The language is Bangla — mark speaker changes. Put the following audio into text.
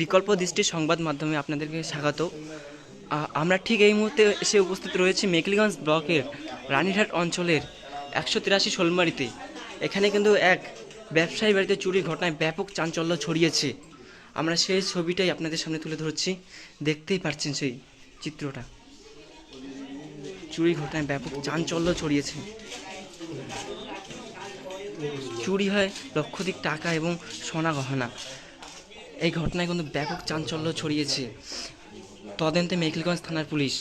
Speaker 1: বিকল্প দৃষ্টি সংবাদ মাধ্যমে আপনাদেরকে স্বাগত। আমরা ঠিক এই মুহূর্তে এসে উপস্থিত রয়েছি মেকলিগঞ্জ ব্লকের রানীরহাট অঞ্চলের একশো তিরাশি শোলমারিতে। এখানে কিন্তু এক ব্যবসায়ী বাড়িতে চুরির ঘটনায় ব্যাপক চাঞ্চল্য ছড়িয়েছে। আমরা সেই ছবিটাই আপনাদের সামনে তুলে ধরছি। দেখতেই পাচ্ছেন সেই চিত্রটা। চুরি ঘটনায় ব্যাপক চাঞ্চল্য ছড়িয়েছে। চুরি হয় লক্ষাধিক টাকা এবং সোনা গহনা। এই ঘটনায় কিন্তু ব্যাপক চাঞ্চল্য ছড়িয়েছে। তদন্তে মেখলিগঞ্জ থানার পুলিশ।